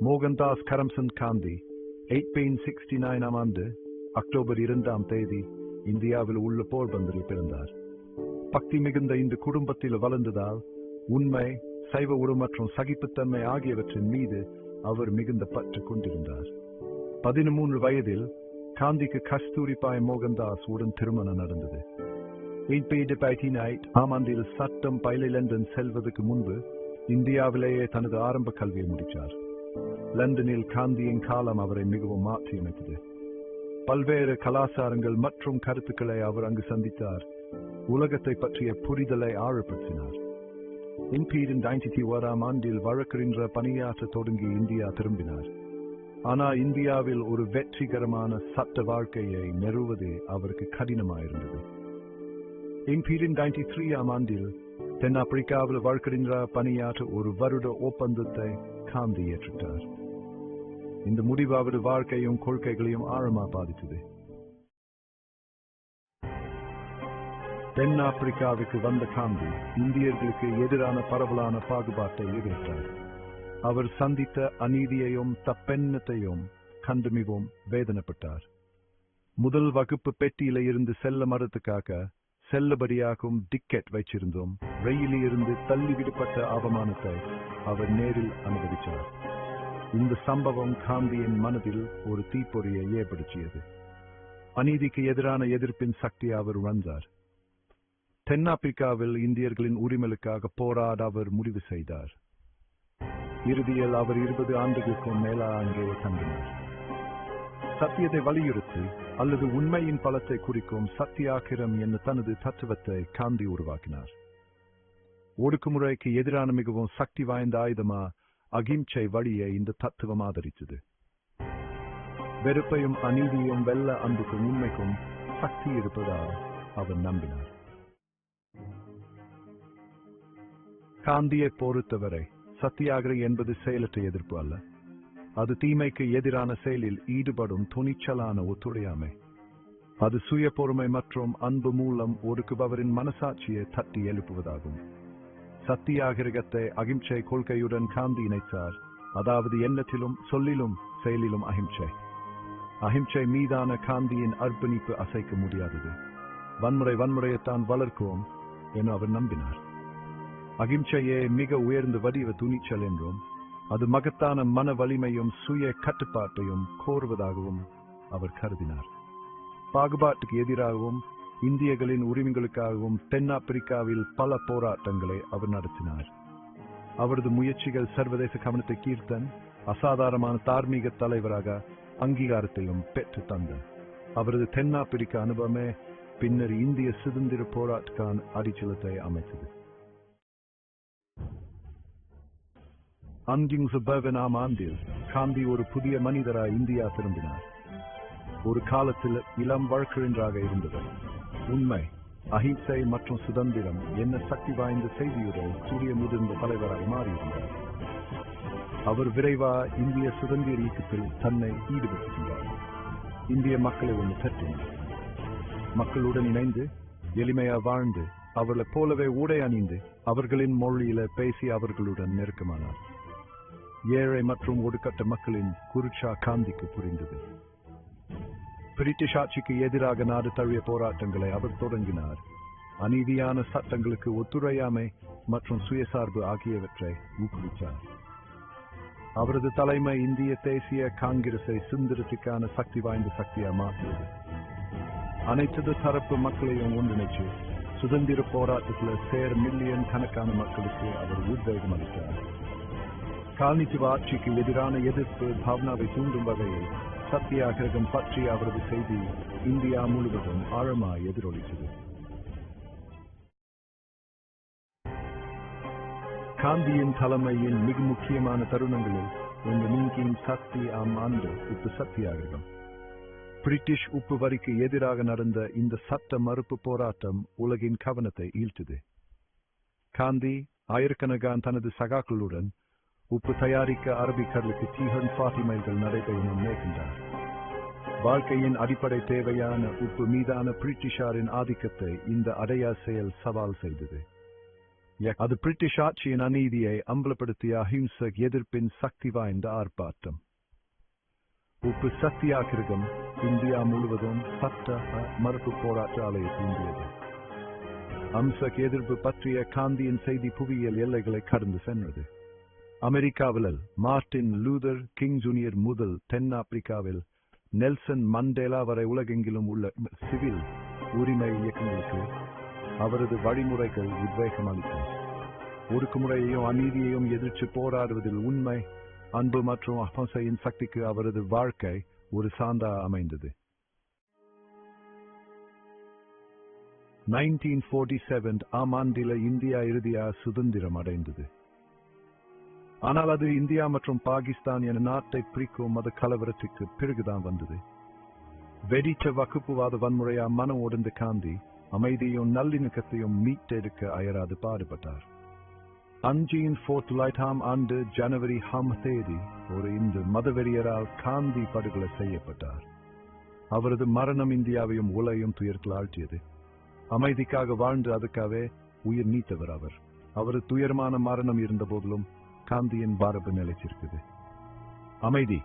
Mohandas Karamchand Gandhi eighteen sixty nine ஆண்டு October இரண்டாம் தேதி இந்தியாவில் உள்ள போர்பந்தரில் பிறந்தார். பக்தி மிகுந்த இந்த குடும்பத்தில் வளர்ந்ததால் உண்மை சைவ உரு மற்றும் சகிப்புத்தன்மை ஆகியவற்றின் மீது அவர் மிகுந்த பற்று கொண்டிருந்தார். பதிமூன்று வயதில் காந்திக்கு கஸ்தூரிபாய் மோகன்தாஸ் உடன் திருமணம் நடந்தது. ஆம் ஆண்டில் சட்டம் பயில லண்டன் செல்வதற்கு முன்பு இந்தியாவிலேயே தனது ஆரம்ப கல்வியை முடித்தார். லண்டனில் காந்தியின் காலம் அவரை மிகவும் மாற்றியமைத்தது. பல்வேறு கலாச்சாரங்கள் மற்றும் கருத்துக்களை அவர் அங்கு சந்தித்தார். உலகத்தை பற்றிய புரிதலை ஆழப்படுத்தினார். இன்பீரின் ஐம்பத்தி ஓராம் ஆண்டில் வழக்கறிஞர் பணியாற்ற தொடங்கி இந்தியா திரும்பினார். ஆனால் இந்தியாவில் ஒரு வெற்றிகரமான சட்ட வாழ்க்கையை நிறுவது அவருக்கு கடினமாயிருந்தது. இம்பீரின் நைன்டி த்ரீ ஆம் ஆண்டில் தென்னாப்பிரிக்காவில் வழக்கறிஞர் பணியாற்ற ஒரு வருட ஒப்பந்தத்தை காந்தி ஏற்றுட்டார் இந்த முடிவு அவரது வாழ்க்கையும் கொள்கைகளையும் ஆழமா பாதித்தது. தென்னாப்பிரிக்காவுக்கு வந்த காந்தி இந்தியர்களுக்கு எதிரான பரவலான பாகுபாட்டை எதிர்த்தார். அவர் சந்தித்த அநீதியையும் தப்பெண்ணத்தையும் கண்டு மிகவும் வேதனைப்பட்டார். முதல் வகுப்பு பெட்டியில இருந்து செல்ல மரத்துக்காக செல்லபடியாகும் டிக்கெட் வைச்சிருந்தோம். ரயிலில் இருந்து தள்ளிவிடப்பட்ட அவமானத்தை அவர் நேரில் அனுபவித்தார் இந்த சம்பவம் காந்தியின் மனதில் ஒரு தீப்பொறியை ஏற்படுத்தியது. அநீதிக்கு எதிரான எதிர்ப்பின் சக்தி அவர் உணர்ந்தார். தென்னாப்பிரிக்காவில் இந்தியர்களின் உரிமைகளுக்காக போராட அவர் முடிவு செய்தார். இறுதியில் அவர் இருபது ஆண்டுகளுக்கும் மேலா அங்கே தங்கினார். சத்தியத்தை வலியுறுத்தி அல்லது உண்மையின் பலத்தை குறிக்கும் சத்தியாகிரம் என்ற தனது தத்துவத்தை காந்தி உருவாக்கினார். ஒடுக்குமுறைக்கு எதிரான மிகவும் சக்தி வாய்ந்த ஆயுதமா அகிம்சை வழியை இந்த தத்துவம் ஆதரித்தது. வெறுப்பையும் அநீதியும் வெல்ல அன்புக்கும் உண்மைக்கும் சக்தி இருப்பதால் அவர் நம்பினார். காந்தியை பொறுத்தவரை சத்தியாகிரி என்பது செயலற்ற எதிர்ப்பு அல்ல. அது தீமைக்கு எதிரான செயலில் ஈடுபடும் துணிச்சலான ஒத்துழையாமை. அது சுய பொறுமை மற்றும் அன்பு மூலம் ஒடுக்குபவரின் மனசாட்சியை தட்டி எழுப்புவதாகும். சத்தியாகிரகத்தை அகிம்சை கொள்கையுடன் காந்தி இணைத்தார். அதாவது எண்ணத்திலும் சொல்லிலும் செயலிலும் அகிம்சை. அகிம்சை மீதான காந்தியின் அர்ப்பணிப்பு அசைக்க முடியாதது. வன்முறை வன்முறையைத்தான் வளர்க்கும் என அவர் நம்பினார். அகிம்சையே மிக உயர்ந்த வடிவ துணிச்சல் என்றும் அது மகத்தான மன வலிமையும் சுய கட்டுப்பாட்டையும் கோருவதாகவும் அவர் கருதினார். பாகுபாட்டுக்கு எதிராகவும் இந்தியர்களின் உரிமைகளுக்காகவும் தென்னாப்பிரிக்காவில் பல போராட்டங்களை அவர் நடத்தினார். அவரது முயற்சிகள் சர்வதேச கவனத்தை கீர்த்தன் அசாதாரணமான தார்மீக தலைவராக அங்கீகாரத்தையும் பெற்று தந்தன். அவரது தென்னாப்பிரிக்க அனுபவமே பின்னர் இந்திய சுதந்திர போராட்டக்கான அடிச்சலத்தை அமைத்தது. அங்கிங் சுப்பவனாம் ஆண்டில் காந்தி ஒரு புதிய மனிதராய் இந்தியா திரும்பினார். ஒரு காலத்தில் இளம் வழக்கறிஞராக இருந்தவர். உண்மை. அஹிம்சை மற்றும் சுதந்திரம் என்ன சக்தி வாய்ந்த செய்தியுடன் சூரிய முதிர்ந்த தலைவராக மாறியிருந்தார். அவர் விரைவா இந்திய சுதந்திர இயக்கத்தில் தன்னை ஈடுபடுத்தினார். இந்திய மக்களை ஒன்று தட்டினார். மக்களுடன் இணைந்து எளிமையா வாழ்ந்து அவர்களைப் போலவே ஊடை அணிந்து அவர்களின் மொழியில பேசி அவர்களுடன் நெருக்கமானார். ஏழை மற்றும் ஒடுக்கட்ட மக்களின் குருச்சா காந்திக்கு புரிந்தது. பிரிட்டிஷ் ஆட்சிக்கு எதிராக நாடு தழுவிய போராட்டங்களை அவர் தொடங்கினார். அநீதியான சட்டங்களுக்கு ஒத்துழையாமை மற்றும் சுயசார்பு ஆகியவற்றை ஊக்குவித்தார். அவரது தலைமை இந்திய தேசிய காங்கிரஸை சுந்தரத்துக்கான சக்தி வாய்ந்த சக்தியா மாற்றியது. அனைத்து தரப்பு மக்களையும் ஒன்றிணைச்சு சுதந்திர போராட்டத்தில் சேர் மில்லியன் கணக்கான மக்களுக்கு அவர் உத்வேகம் அளித்தார். காலனித்துவ ஆட்சிக்கு எதிரான எதிர்ப்பு பாவனாவை தூண்டும் வகையில் சத்தியாகிரகம் பற்றி அவரது செய்தி இந்தியா முழுவதும் ஆழமாய் எதிரொலித்தது. காந்தியின் தலைமையின் மிக முக்கியமான தருணங்களில் ஒன்று நீங்கின் சக்தி ஆம் ஆண்டு உப்பு சத்தியாகிரகம் பிரிட்டிஷ் உப்பு வரிக்கு எதிராக நடந்த இந்த சட்ட மறுப்பு போராட்டம் உலகின் கவனத்தை ஈழ்த்தது காந்தி ஆயிரக்கணக்கான் தனது சகாக்களுடன் உப்பு தயாரிக்க அரபிக்கடலுக்கு தீகன் ஃபார்ட்டி மைல்கள் நடைபயணம் வாழ்க்கையின் அடிப்படை தேவையான உப்பு மீதான பிரிட்டிஷாரின் ஆதிக்கத்தை இந்த அடையா செயல் சவால் செய்தது. அது பிரிட்டிஷ் ஆட்சியின் அநீதியை அம்பலப்படுத்திய அஹிம்சக் எதிர்ப்பின் சக்தி வாய்ந்த ஆர்ப்பாட்டம். உப்பு சக்தியாகிருகம் இந்தியா முழுவதும் சட்ட மறுப்பு போராட்ட அலையை தூண்டியது. அம்சக் எதிர்ப்பு பற்றிய காந்தியின் செய்தி புவியியல் எல்லைகளை கடந்து சென்றது. அமெரிக்காவில் மார்டின் லூதர் கிங் ஜூனியர் முதல் தென்னாப்பிரிக்காவில் நெல்சன் மண்டேலா வரை உலகெங்கிலும் உள்ள சிவில் உரிமை இயக்கங்களுக்கு அவரது வழிமுறைகள் உத்வேகம் அளிக்கும் ஒடுக்குமுறையையும் அநீதியையும் எதிர்த்து போராடுவதில் உண்மை அன்பு மற்றும் அஹம்சையின் சக்திக்கு அவரது வாழ்க்கை ஒரு சாந்தா அமைந்தது. 1947 ஆம் ஆண்டில இந்தியா இறுதியா சுதந்திரம் அடைந்தது. ஆனால் அது இந்தியா மற்றும் பாகிஸ்தான் என நாட்டை பிரிக்கும் மத கலவரத்துக்கு பிறகுதான் வந்தது. வெடிச்ச வகுப்புவாத வன்முறையா மனம் உடைந்த காந்தி அமைதியும் நல்லிணக்கத்தையும் மீட்டெடுக்க அயராது பாடுபட்டார். அஞ்சியின் போர்த் தொள்ளாயிரத்தாம் ஆண்டு ஜனவரி ஹாம் தேதி ஒரு இந்து மதவெறியரால் காந்தி படுகொலை செய்யப்பட்டார். அவரது மரணம் இந்தியாவையும் உலகையும் துயரத்தில் ஆழ்த்தியது. அமைதிக்காக வாழ்ந்து அதுக்காகவே உயிர் நீத்தவர் அவர். அவரது துயரமான மரணம் இருந்த போதிலும் காந்தியின் பாரபு நிலைச்சிருக்குது. அமைதி.